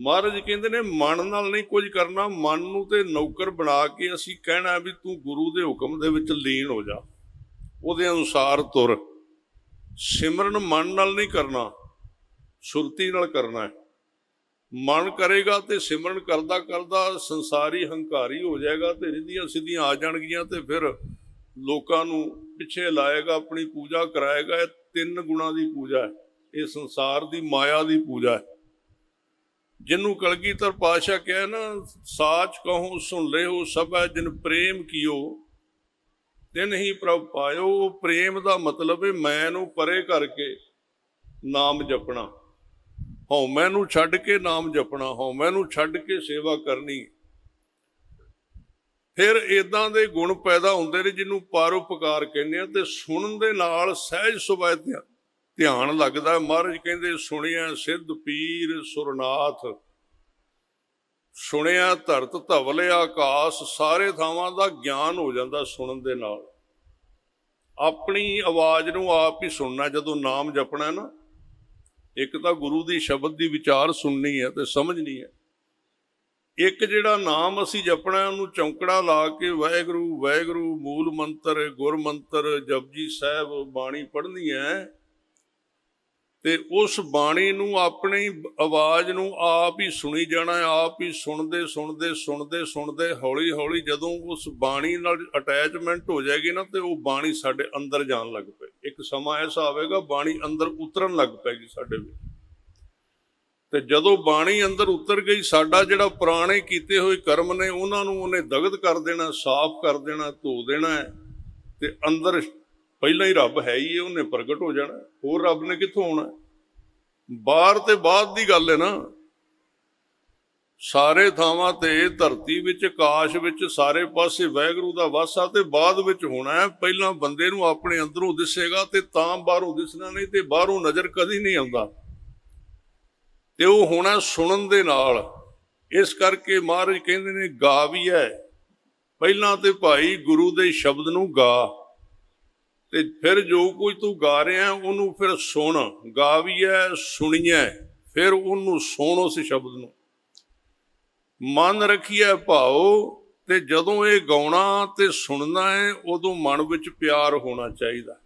ਮਹਾਰਾਜ ਕਹਿੰਦੇ ਨੇ, ਮਨ ਨਾਲ ਨਹੀਂ ਕੁਝ ਕਰਨਾ, ਮਨ ਨੂੰ ਤੇ ਨੌਕਰ ਬਣਾ ਕੇ ਅਸੀਂ ਕਹਿਣਾ ਵੀ ਤੂੰ ਗੁਰੂ ਦੇ ਹੁਕਮ ਦੇ ਵਿੱਚ ਲੀਨ ਹੋ ਜਾ। ਉਹਦੇ ਅਨੁਸਾਰ ਤੁਰ। ਸਿਮਰਨ ਮਨ ਨਾਲ ਨਹੀਂ ਕਰਨਾ, ਸੁਰਤੀ ਨਾਲ ਕਰਨਾ ਹੈ। ਮਨ ਕਰੇਗਾ ਤੇ ਸਿਮਰਨ ਕਰਦਾ ਕਰਦਾ ਸੰਸਾਰੀ ਹੰਕਾਰੀ ਹੋ ਜਾਏਗਾ ਤੇ ਰਿੱਧੀਆਂ ਸਿੱਧੀਆਂ ਆ ਜਾਣਗੀਆਂ ਤੇ ਫਿਰ ਲੋਕਾਂ ਨੂੰ ਪਿੱਛੇ ਲਾਏਗਾ, ਆਪਣੀ ਪੂਜਾ ਕਰਾਏਗਾ। ਇਹ ਤਿੰਨ ਗੁਣਾ ਦੀ ਪੂਜਾ ਹੈ। ਇਹ ਸੰਸਾਰ ਦੀ ਮਾਇਆ ਦੀ ਪੂਜਾ ਹੈ। ਜਿਹਨੂੰ ਕਲਗੀਧਰ ਪਾਸ਼ਾ ਕਹੇ ਨਾ ਸਾਚ ਕਹੂੰ, ਸੁਣ ਲਿਓ ਸਭੈ ਜਿਨ ਪ੍ਰੇਮ ਕੀਓ, ਤਿਨ ਹੀ ਪ੍ਰਭ ਪਾਇਓ। ਉਹ ਪ੍ਰੇਮ ਦਾ ਮਤਲਬ ਹੈ ਮੈਂ ਨੂੰ ਪਰੇ ਕਰਕੇ ਨਾਮ ਜਪਣਾ। ਹਉਮੈ ਨੂੰ ਛੱਡ ਕੇ ਨਾਮ ਜਪਣਾ ਹਉਮੈ ਨੂੰ ਛੱਡ ਕੇ ਸੇਵਾ ਕਰਨੀ। ਫਿਰ ਇਦਾਂ ਦੇ ਗੁਣ ਪੈਦਾ ਹੁੰਦੇ ਨੇ ਜਿਹਨੂੰ ਪਰਉਪਕਾਰ ਕਹਿੰਦੇ ਆ ਤੇ ਸੁਣਨ ਦੇ ਨਾਲ ਸਹਿਜ ਸੁਭਾਅ ਧਿਆਨ ਲੱਗਦਾ। ਮਹਾਰਾਜ ਕਹਿੰਦੇ, ਸੁਣਿਆ ਸਿੱਧ ਪੀਰ ਸੁਰਨਾਥ, ਸੁਣਿਆ ਧਰਤ ਧਵਲ ਆਕਾਸ਼, ਸਾਰੇ ਥਾਵਾਂ ਦਾ ਗਿਆਨ ਹੋ ਜਾਂਦਾ ਸੁਣਨ ਦੇ ਨਾਲ। ਆਪਣੀ ਆਵਾਜ਼ ਨੂੰ ਆਪ ਹੀ ਸੁਣਨਾ, ਜਦੋਂ ਨਾਮ ਜਪਣਾ ਨਾ, ਇੱਕ ਤਾਂ ਗੁਰੂ ਦੀ ਸ਼ਬਦ ਦੀ ਵਿਚਾਰ ਸੁਣਨੀ ਹੈ ਤੇ ਸਮਝਣੀ ਹੈ। ਇੱਕ ਜਿਹੜਾ ਨਾਮ ਅਸੀਂ ਜਪਣਾ, ਉਹਨੂੰ ਚੌਂਕੜਾ ਲਾ ਕੇ ਵਾਹਿਗੁਰੂ ਵਾਹਿਗੁਰੂ ਮੂਲ ਮੰਤਰ, ਗੁਰ ਮੰਤਰ, ਜਪਜੀ ਸਾਹਿਬ ਬਾਣੀ ਪੜ੍ਹਨੀ ਹੈ ਤੇ ਉਸ ਬਾਣੀ ਨੂੰ ਆਪਣੀ ਆਵਾਜ਼ ਨੂੰ ਆਪ ਹੀ ਸੁਣੀ ਜਾਣਾ, ਆਪ ਹੀ ਸੁਣਦੇ ਸੁਣਦੇ ਸੁਣਦੇ ਸੁਣਦੇ ਹੌਲੀ ਹੌਲੀ ਜਦੋਂ ਉਸ ਬਾਣੀ ਨਾਲ ਅਟੈਚਮੈਂਟ ਹੋ ਜਾਏਗੀ ਨਾ ਤੇ ਉਹ ਬਾਣੀ ਸਾਡੇ ਅੰਦਰ ਜਾਣ ਲੱਗ ਪਏ। ਇੱਕ ਸਮਾਂ ਐਸਾ ਆਵੇਗਾ, ਬਾਣੀ ਅੰਦਰ ਉਤਰਨ ਲੱਗ ਪੈਗੀ ਸਾਡੇ ਵਿੱਚ। ਤੇ ਜਦੋਂ ਬਾਣੀ ਅੰਦਰ ਉਤਰ ਗਈ, ਸਾਡਾ ਜਿਹੜਾ ਪੁਰਾਣੇ ਕੀਤੇ ਹੋਏ ਕਰਮ ਨੇ, ਉਹਨਾਂ ਨੂੰ ਉਹਨੇ ਦਗਦ ਕਰ ਦੇਣਾ, ਸਾਫ਼ ਕਰ ਦੇਣਾ, ਧੋ ਦੇਣਾ ਹੈ ਤੇ ਅੰਦਰ ਪਹਿਲਾਂ ਹੀ ਰੱਬ ਹੈ ਹੀ ਹੈ ਉਹਨੇ ਪ੍ਰਗਟ ਹੋ ਜਾਣਾ। ਹੋਰ ਰੱਬ ਨੇ ਕਿੱਥੋਂ ਆਉਣਾ? ਬਾਹਰ ਤੇ ਬਾਅਦ ਦੀ ਗੱਲ ਹੈ ਨਾ। ਸਾਰੇ ਥਾਵਾਂ ਤੇ ਧਰਤੀ ਵਿੱਚ, ਆਕਾਸ਼ ਵਿੱਚ, ਸਾਰੇ ਪਾਸੇ ਵਾਹਿਗੁਰੂ ਦਾ ਵਾਸਾ ਤੇ ਬਾਅਦ ਵਿੱਚ ਹੋਣਾ ਹੈ। ਪਹਿਲਾਂ ਬੰਦੇ ਨੂੰ ਆਪਣੇ ਅੰਦਰੋਂ ਦਿਸੇਗਾ ਤੇ ਤਾਂ ਬਾਹਰੋਂ ਦਿਸਣਾ ਨਹੀਂ ਤੇ ਬਾਹਰੋਂ ਨਜ਼ਰ ਕਦੀ ਨਹੀਂ ਆਉਂਦਾ। ਤੇ ਉਹ ਹੋਣਾ ਸੁਣਨ ਦੇ ਨਾਲ। ਇਸ ਕਰਕੇ ਮਹਾਰਾਜ ਕਹਿੰਦੇ ਨੇ, ਗਾ ਵੀ ਹੈ। ਪਹਿਲਾਂ ਤੇ ਭਾਈ ਗੁਰੂ ਦੇ ਸ਼ਬਦ ਨੂੰ ਗਾ। ਤੇ ਫਿਰ ਜੋ ਕੁਝ ਤੂੰ ਗਾ ਰਿਹਾ, ਉਹਨੂੰ ਫਿਰ ਸੁਣ। ਗਾ ਵੀ ਹੈ ਸੁਣੀਐ, ਫਿਰ ਉਹਨੂੰ ਸੁਣ ਉਸ ਸ਼ਬਦ ਨੂੰ। ਮਨ ਰੱਖੀਐ ਭਾਉ, ਤੇ ਜਦੋਂ ਇਹ ਗਾਉਣਾ ਤੇ ਸੁਣਨਾ ਹੈ, ਉਦੋਂ ਮਨ ਵਿੱਚ ਪਿਆਰ ਹੋਣਾ ਚਾਹੀਦਾ।